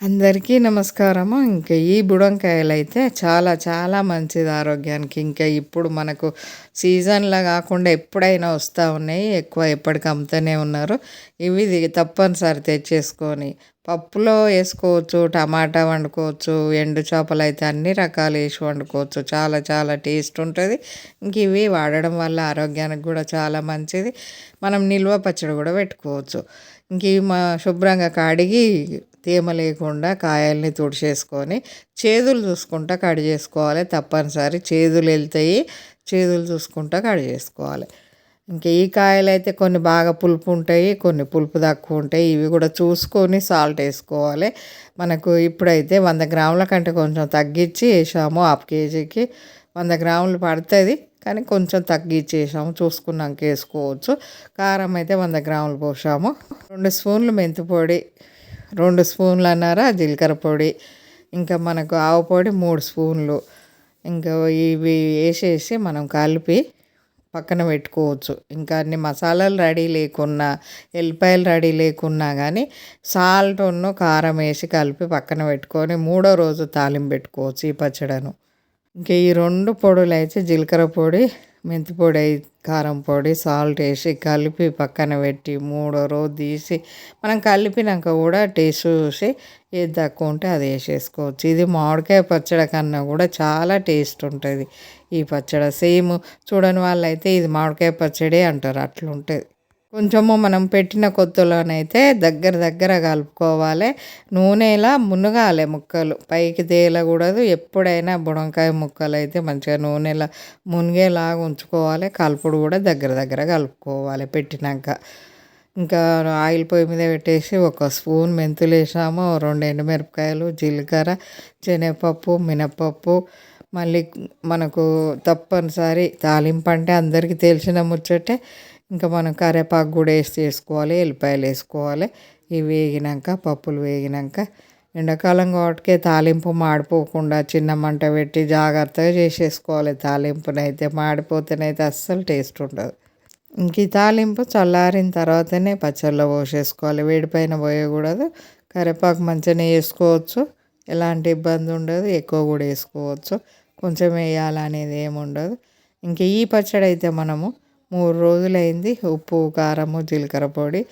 అందరికీ నమస్కారము. ఇంకా ఈ బుడంకాయలు అయితే చాలా చాలా మంచిది ఆరోగ్యానికి. ఇంకా ఇప్పుడు మనకు సీజన్లో కాకుండా ఎప్పుడైనా వస్తూ ఉన్నాయి. ఎక్కువ ఎప్పటికి అమ్ముతూనే ఉన్నారు. ఇవి తప్పనిసరి తెచ్చేసుకొని పప్పులో వేసుకోవచ్చు టమాటా వండుకోవచ్చు ఎండు చేపలు అయితే అన్ని రకాలు వేసి వండుకోవచ్చు. చాలా చాలా టేస్ట్ ఉంటుంది. ఇంక ఇవి వాడడం వల్ల ఆరోగ్యానికి కూడా చాలా మంచిది. మనం నిల్వ పచ్చడి కూడా పెట్టుకోవచ్చు. ఇంక ఇవి మా శుభ్రంగా కడిగి తేమ లేకుండా కాయల్ని తుడిచేసుకొని చేదులు చూసుకుంటా కడి చేసుకోవాలి. తప్పనిసరి చేదులు వెళ్తాయి చేదులు చూసుకుంటా కడి చేసుకోవాలి. ఇంకా ఈ కాయలు అయితే కొన్ని బాగా పులుపు ఉంటాయి కొన్ని పులుపు తక్కువ ఉంటాయి. ఇవి కూడా చూసుకొని సాల్ట్ వేసుకోవాలి. మనకు ఇప్పుడైతే వంద గ్రాముల కంటే కొంచెం తగ్గించి వేసాము హాఫ్ కేజీకి. వంద గ్రాములు పడుతుంది కానీ కొంచెం తగ్గించేసాము చూసుకున్నాక వేసుకోవచ్చు. కారం అయితే వంద గ్రాములు పోసాము. రెండు స్పూన్లు మెంతిపొడి రెండు స్పూన్లు అన్నారా? జీలకర్ర పొడి. ఇంకా మనకు ఆవు పొడి మూడు స్పూన్లు. ఇంకా ఇవి వేసేసి మనం కలిపి పక్కన పెట్టుకోవచ్చు. ఇంకా అన్ని మసాలాలు రెడీ లేకున్నా ఎల్లిపాయలు రెడీ లేకున్నా కానీ సాల్ట్ ఉన్న కారం వేసి కలిపి పక్కన పెట్టుకొని మూడో రోజు తాలింపు పెట్టుకోవచ్చు ఈ పచ్చడను. ఇంకా ఈ రెండు పొడులు అయితే జీలకర్ర పొడి మెంతి పొడి కారం పొడి సాల్ట్ వేసి కలిపి పక్కన పెట్టి మూడో రోజు తీసి మనం కలిపినాక కూడా టేస్ట్ చూసి ఏది తక్కువ ఉంటే అది వేసేసుకోవచ్చు. ఇది మామిడికాయ పచ్చడి కన్నా కూడా చాలా టేస్ట్ ఉంటుంది ఈ పచ్చడి. సేమ్ చూడని వాళ్ళైతే ఇది మామిడికాయ పచ్చడి అంటారు. అట్లుంటుంది. కొంచెము మనం పెట్టిన కొత్తలోనైతే దగ్గర దగ్గర కలుపుకోవాలి. నూనెలా మునగాలి ముక్కలు. పైకి తేలకూడదు. ఎప్పుడైనా బుడంకాయ ముక్కలు అయితే మంచిగా నూనెలా మునిగేలాగా ఉంచుకోవాలి. కలుపుడు కూడా దగ్గర దగ్గర కలుపుకోవాలి పెట్టినాక. ఇంకా ఆయిల్ పొయ్యి మీద పెట్టేసి ఒక స్పూన్ మెంతులు వేసాము రెండు ఎండుమిరపకాయలు జీలకర్ర శనగపప్పు మినపప్పు మళ్ళీ మనకు తప్పనిసరి తాలింపు అంటే అందరికీ తెలిసిన ముచ్చటే. ఇంకా మనం కరివేపాకు కూడా వేసి చేసుకోవాలి ఎల్లిపాయలు వేసుకోవాలి. ఇవి వేగినాక పప్పులు వేగినాక ఎండాకాలం కాబట్టి తాలింపు మాడిపోకుండా చిన్న మంట పెట్టి జాగ్రత్తగా చేసేసుకోవాలి. తాలింపునైతే మాడిపోతేనైతే అస్సలు టేస్ట్ ఉండదు. ఇంక ఈ తాలింపు చల్లారిన తర్వాతనే పచ్చళ్ళలో పోసేసుకోవాలి. వేడిపైన పోయకూడదు. కరివేపాకు మంచిగానే వేసుకోవచ్చు. ఎలాంటి ఇబ్బంది ఉండదు. ఎక్కువ కూడా వేసుకోవచ్చు. కొంచెం వేయాలనేది ఏమి ఉండదు ఇంక ఈ పచ్చడి అయితే మనము మూడు రోజులైంది ఉప్పు కారము జీలకర్ర పొడి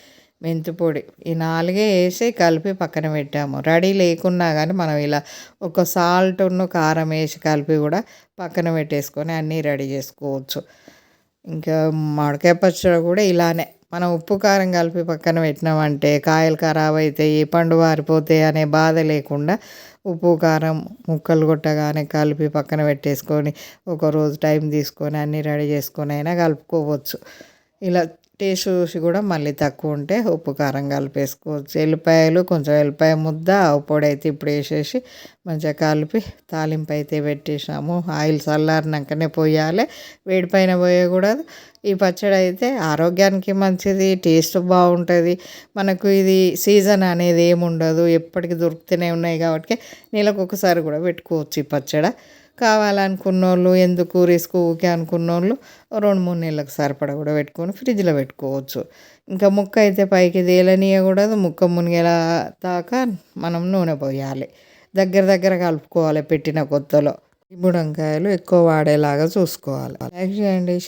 మెంతి పొడి. ఈ నాలుగే వేసి కలిపి పక్కన పెట్టాము. రెడీ లేకున్నా కానీ మనం ఇలా ఒక సాల్ట్ను కారం వేసి కలిపి కూడా పక్కన పెట్టేసుకొని అన్నీ రెడీ చేసుకోవచ్చు. ఇంకా మామిడికాయ పచ్చడి కూడా ఇలానే మనం ఉప్పు కారం కలిపి పక్కన పెట్టినామంటే కాయలు ఖరాబ్ అవుతాయి పండు వారిపోతాయి అనే బాధ లేకుండా ఉప్పు కారం ముక్కలు కొట్టగానే కలిపి పక్కన పెట్టేసుకొని ఒక రోజు టైం తీసుకొని అన్నీ రెడీ చేసుకొని అయినా కలుపుకోవచ్చు. ఇలా టేస్ట్ చూసి కూడా మళ్ళీ తక్కువ ఉంటే ఉప్పు కారం కలిపేసుకోవచ్చు ఎల్లిపాయలు కొంచెం ఎల్లిపాయ ముద్ద ఆవు పొడి అయితే ఇప్పుడు వేసేసి మంచిగా కలిపి తాలింపు అయితే పెట్టేసాము ఆయిల్ చల్లారినాకనే పోయాలి. వేడిపైన పోయకూడదు. ఈ పచ్చడి అయితే ఆరోగ్యానికి మంచిది టేస్ట్ బాగుంటుంది. మనకు ఇది సీజన్ అనేది ఏముండదు. ఎప్పటికీ దొరుకుతూనే ఉన్నాయి కాబట్టి నెలకు ఒకసారి కూడా పెట్టుకోవచ్చు ఈ పచ్చడి. కావాలనుకున్న వాళ్ళు ఎందుకు రిస్క్ ఊకే అనుకున్న వాళ్ళు రెండు మూడు నెలలకు సరిపడా కూడా పెట్టుకొని ఫ్రిడ్జ్లో పెట్టుకోవచ్చు. ఇంకా ముక్క అయితే పైకి తేలనీయకూడదు. ముక్క మునిగేలా దాకా మనం నూనె పోయాలి. దగ్గర దగ్గర కలుపుకోవాలి పెట్టిన కొత్తలో. ఈ బుడంకాయలు ఎక్కువ వాడేలాగా చూసుకోవాలి. లైక్ చేయండి.